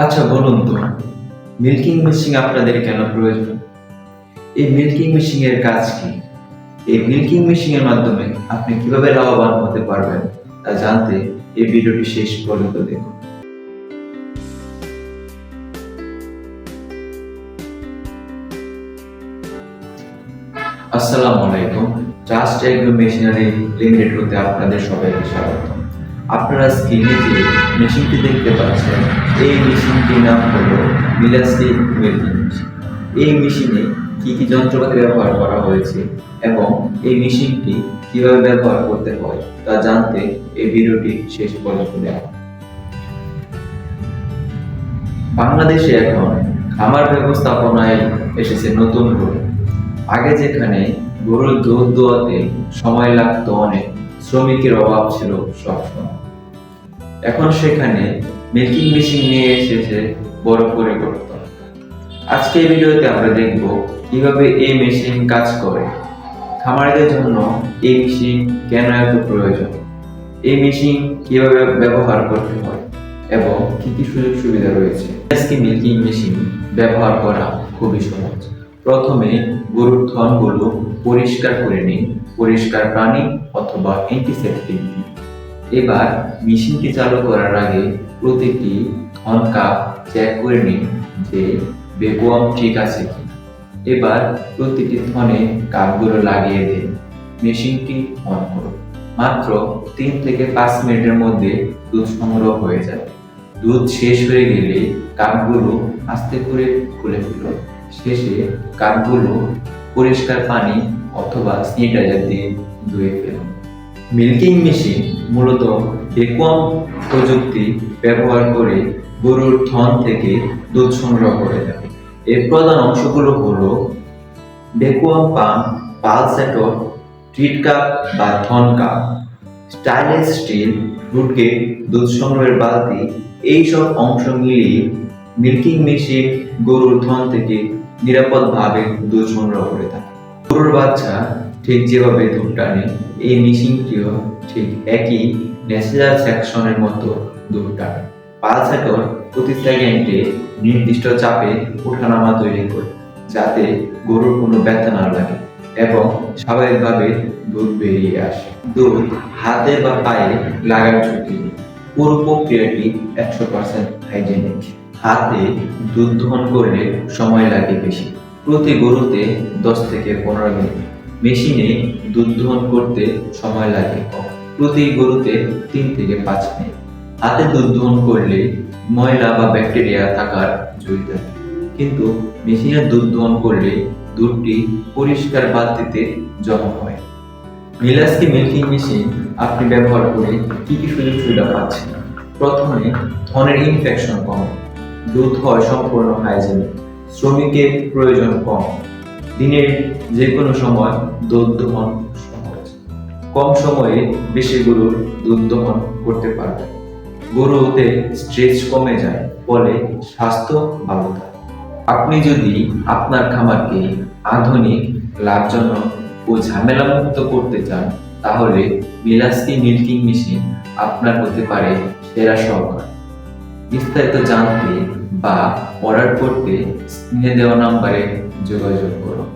আচ্ছা বলুন তো মিল্কিং মেশিন আপনাদের কেন প্রয়োজন? এই মিল্কিং মেশিন এর কাজ কি? এই মিল্কিং মেশিন এর মাধ্যমে আপনি কীভাবে লাভবান হতে পারবেন তা জানতে এই ভিডিওটি শেষ পর্যন্ত দেখুন। আসসালামু আলাইকুম জাস্ট এগ্রো মেশিনারি লিমিটেড হতে আপনাদের সবাইকে স্বাগত আপনারা স্ক্রিনে যে মেশিনটি দেখতে পাচ্ছেন, এই মেশিনটির নাম হলো মিলাসি ওয়েল্ডিং মেশিন এই মেশিনে কি কি যন্ত্রপাতি ব্যবহার করা হয়েছে এবং এই মেশিনটি কীভাবে ব্যবহার করতে হয় তা জানতে এই ভিডিওটি শেষ পর্যন্ত দেখুন। বাংলাদেশে এখন খামার ব্যবস্থাপনায় এসেছে নতুন রূপ আগে যেখানে গরুর দুধ দোয়াতে সময় লাগতো অনেক, শ্রমিকের অভাব ছিল সবসময়। এখন সেখানে মেকিং মেশিন নিয়ে এসেছে বড় পরিবর্তন। আজকে এই ভিডিওতে আমরা দেখব কীভাবে এই মেশিন কাজ করে। খামারিদের জন্য এই মেশিন কেন এত প্রয়োজন? এই মেশিন কীভাবে ব্যবহার করতে হয় এবং কি কি সুযোগ সুবিধা রয়েছে? আজকে মিল্কিং মেশিন ব্যবহার করা খুবই সহজ। প্রথমে গরুর থনগুলো পরিষ্কার করে নিন। পরিষ্কার পানি অথবা অ্যান্টিসেপটিক দিন এবার মেশিনটি চালু করার আগে প্রতিটি থন কাপ চেক করে নিন যে বেকুয়াম ঠিক আছে কি। এবার প্রতিটি থনে কাপগুলো লাগিয়ে দিন। মেশিনটি অন করুন। মাত্র তিন থেকে পাঁচ মিনিটের মধ্যে দুধ সংগ্রহ হয়ে যাবে। দুধ শেষ হয়ে গেলে কাপগুলো আস্তে করে খুলে ফেলুন। শেষে কাপগুলো পরিষ্কার পানি অথবা স্যানিটাইজার দিয়ে ধুয়ে ফেলুন। মিল্কিং মেশিন মূলত ভ্যাকুয়াম প্রযুক্তি ব্যবহার করে গরুর থন থেকে দুধ সংগ্রহ করে থাকে। এর প্রধান অংশগুলো হল ভ্যাকুয়াম পাম্প পালসেটর ট্রিট কাপ বা থন কাপ, স্টাইলেস স্টিল রুট গেট দুধ সংগ্রহের বালতি, এইসব অংশ মিলিয়ে মিল্কিং মেশিন গরুর থন থেকে নিরাপদভাবে দুধ সংগ্রহ করে থাকে। গরুর বাচ্চা ঠিক যেভাবে দুধ টানে এই মেশিনটিও ঠিক একই ন্যাচারাল সেকশনের মতো দুধ টানে পালসেটর প্রতি সেকেন্ডে নির্দিষ্ট চাপে ওঠানামা তৈরি করে, যাতে গরুর কোনো ব্যথা না লাগে এবং স্বাভাবিকভাবে দুধ বেরিয়ে আসে। দুধ হাতে বা পায়ে লাগার ঝুঁকি। পুরো প্রক্রিয়াটি একশো পার্সেন্ট হাইজেনিক হাতে দুধ দহন করলে সময় লাগে বেশি। প্রতি গরুতে দশ থেকে পনেরো মিনিট। মেশিনে দুধ দহন করতে সময় লাগে। প্রতি গরুতে তিন থেকে পাঁচ মিনিট। হাতে দুধ দহন করলে ময়লা বা ব্যাকটেরিয়া থাকার ঝুঁকি থাকে কিন্তু মেশিনে দুধ দহন করলে দুধটি পরিষ্কার বালতিতে জমা হয়। মিলাসকি মিল্কিং মেশিন আপনি ব্যবহার করে কি কি সুযোগ সুবিধা পাচ্ছেন? প্রথমে ধনের ইনফেকশন কম। দুধ হয় সম্পূর্ণ হাইজেনিক শ্রমিকের প্রয়োজন কম। দিনের যে কোনো সময় দুধ কম সময়ে বেশি গরুর দুধ দহন করতে পারবে। গরুতে স্ট্রেস কমে যায়, ফলে স্বাস্থ্য ভালো থাকে। আপনি যদি আপনার খামারকে আধুনিক, লাভজনক ও ঝামেলামুক্ত করতে চান, তাহলে মিলাসকি মিল্কিং মেশিন আপনার হতে পারে সেরা সহকার। বিস্তারিত জানতে বা অর্ডার করতে স্ক্রিনে দেওয়া নাম্বারে যোগাযোগ করুন